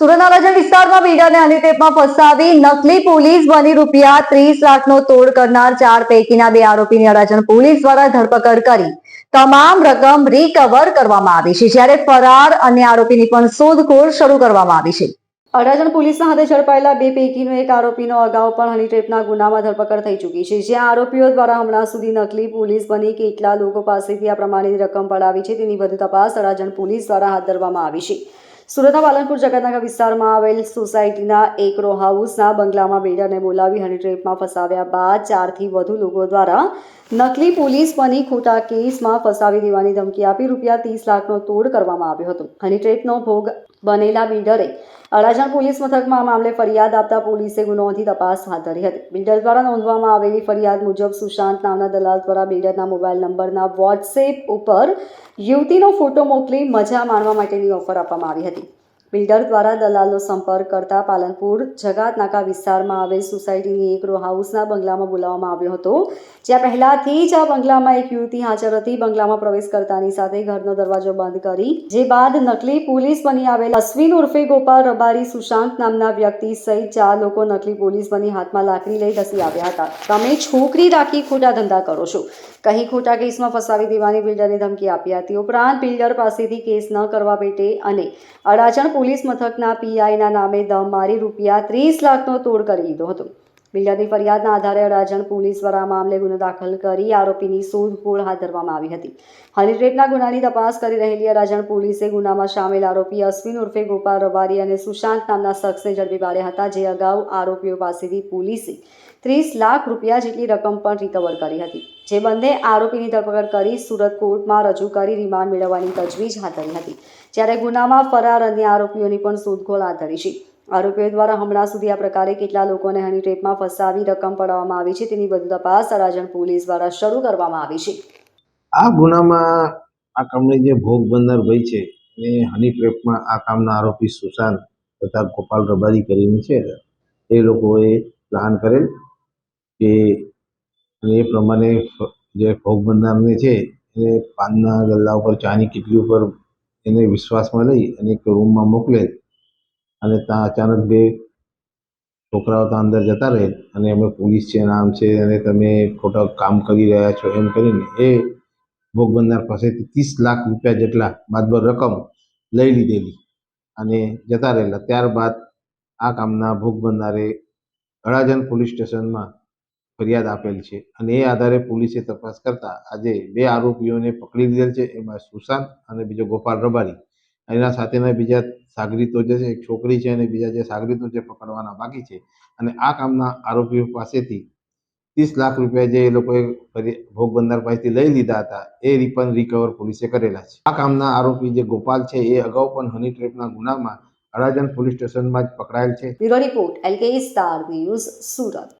સુરતના અડાજણ વિસ્તારમાં બીડાને હનીટેપમાં ફસાવી નકલી પોલીસ બની રૂપિયા ત્રીસ લાખનો તોડ કરનાર ચાર પૈકીના બે આરોપીની અડાજણ પોલીસ દ્વારા ધરપકડ કરી. તમામ રકમ રિકવર કરવામાં આવી છે. જ્યારે ફરાર અન્ય આરોપીની પણ શોધખોળ શરૂ કરવામાં આવી છે. અડાજણ પોલીસના હાથે ઝડપાયેલા બે પૈકીનો એક આરોપીનો અગાઉ પણ હનીટ્રેપના ગુનામાં ધરપકડ થઈ ચૂકી છે. જ્યાં આરોપીઓ દ્વારા હમણાં સુધી નકલી પોલીસ બની કેટલા લોકો પાસેથી આ પ્રમાણેની રકમ પડાવી છે તેની વધુ તપાસ અડાજણ પોલીસ દ્વારા હાથ ધરવામાં આવી છે. સુરતના પાલનપુર જગતનગર વિસ્તારમાં આવેલ સોસાયટીના એક રો હાઉસના બંગલામાં બિલ્ડરને બોલાવી હની ટ્રેપમાં ફસાવ્યા બાદ ચારથી વધુ લોકો દ્વારા નકલી પોલીસ બની ખોટા કેસમાં ફસાવી દેવાની ધમકી આપી રૂપિયા ત્રીસ લાખનો તોડ કરવામાં આવ્યો હતો. હની ટ્રેપનો ભોગ બનેલા બિલ્ડરે અડાજણ પોલીસ મથકમાં આ મામલે ફરિયાદ આપતા પોલીસે ગુનો નોંધી તપાસ હાથ ધરી હતી. બિલ્ડર દ્વારા નોંધવામાં આવેલી ફરિયાદ મુજબ સુશાંત નામના દલાલ દ્વારા બિલ્ડરના મોબાઈલ નંબરના વોટ્સએપ ઉપર યુવતીનો ફોટો મોકલી મજા માણવા માટેની ઓફર આપવામાં આવી હતી. બિલ્ડર દ્વારા દલાલનો સંપર્ક કરતા પાલનપુર જગાત નાકા વિસ્તારમાં આવેલ સોસાયટીની એક રો હાઉસના બંગલામાં બોલાવવામાં આવ્યો હતો, જ્યાં પહેલાથી જ આ બંગલામાં એક યુવતી હાજર હતી. બંગલામાં પ્રવેશ કરતાની સાથે ઘરનો દરવાજો બંધ કરી, જે બાદ નકલી પોલીસ બની આવેલ અશ્વિન ઉર્ફે ગોપાલ રબારી સુશાંત નામના વ્યક્તિ સહિત ચાર લોકો નકલી પોલીસ બની હાથમાં લાકડી લઈ ધસી આવ્યા હતા. તમે છોકરી રાખી ખોટા ધંધા કરો છો. કહી ખોટા કેસમાં ફસાવી દેવાની બિલ્ડરને ધમકી આપી હતી. ઉપરાંત બિલ્ડર પાસેથી કેસ ન કરવા પેટે અને અડાજણ પોલીસ મથકના પીઆઈના નામે દમ મારી રૂપિયા ત્રીસ લાખનો તોડ કરી લીધો હતો. બિલ્ડરની ફરિયાદના આધારે અડાજણ પોલીસ દ્વારા મામલે ગુનો દાખલ કરી આરોપીની શોધખોળ હાથ ધરવામાં આવી હતી. રેટના ગુનાની તપાસ કરી રહેલી અડાજણ પોલીસે ગુનામાં સામેલ આરોપી અશ્વિન ઉર્ફે ગોપાલ રબારી અને સુશાંત નામના શખ્સને ઝડપી પાડ્યા હતા, જે અગાઉ આરોપીઓ પાસેથી પોલીસે ત્રીસ લાખ રૂપિયા જેટલી રકમ પણ રિકવર કરી હતી, જે બંને આરોપીની ધરપકડ કરી સુરત કોર્ટમાં રજૂ કરી રિમાન્ડ મેળવવાની તજવીજ હાથ ધરી હતી. જ્યારે ગુનામાં ફરાર અન્ય આરોપીઓની પણ શોધખોળ હાથ ધરી છે. આરોપીઓ દ્વારા હમણાં સુધી આ પ્રકારે કેટલા લોકોને હની ટ્રેપમાં ફસાવી રકમ પડાવવામાં આવી છે તેની વધુ તપાસ સરાજણ પોલીસ દ્વારા શરૂ કરવામાં આવી છે. આ ગુનામાં આ કામની જે ભોગ બનનાર ભાઈ છે એ હની ટ્રેપમાં આ કામના આરોપી સુશાંત તથા ગોપાલ રબારી કરીને છે, એ લોકોએ પ્લાન કરેલ કે એ પ્રમાણે જે ભોગ બનનારને છે, એને પાનના ગલ્લા ઉપર ચાની કીટલી ઉપર એને વિશ્વાસમાં લઈ અને એક રૂમમાં મોકલે અને ત્યાં અચાનક બે છોકરાઓ ત્યાં અંદર જતા રહે અને અમે પોલીસ છે, નામ છે અને તમે ખોટા કામ કરી રહ્યા છો એમ કરીને એ ભોગ બનનાર પાસેથી ત્રીસ લાખ રૂપિયા જેટલા માતબર રકમ લઈ લીધેલી અને જતા રહેલા. ત્યારબાદ આ કામના ભોગ બનનારે અડાજણ પોલીસ સ્ટેશનમાં ફરિયાદ આપેલ છે અને એ આધારે પોલીસે તપાસ કરતા આજે બે આરોપીઓને પકડી લીધેલ છે, એમાં સુશાંત અને બીજો ગોપાલ રબારી. એના સાથેના બીજા સાગરીતો જે છે એક છોકરી છે અને બીજા જે સાગરીતો છે પકડવાના બાકી છે. અને આ કામના આરોપીઓ પાસેથી ત્રીસ લાખ રૂપિયા જે એ લોકોએ ભોગ બંદર પાસેથી લઈ લીધા હતા, એ રી- રિકવર પોલીસે કરેલા છે. આ કામના આરોપી જે ગોપાલ છે, એ અગાઉ પણ હની ટ્રેપના ગુનામાં અડાજણ પોલીસ સ્ટેશનમાં જ પકડાયેલ છે. Bureau report, LK star news Surat.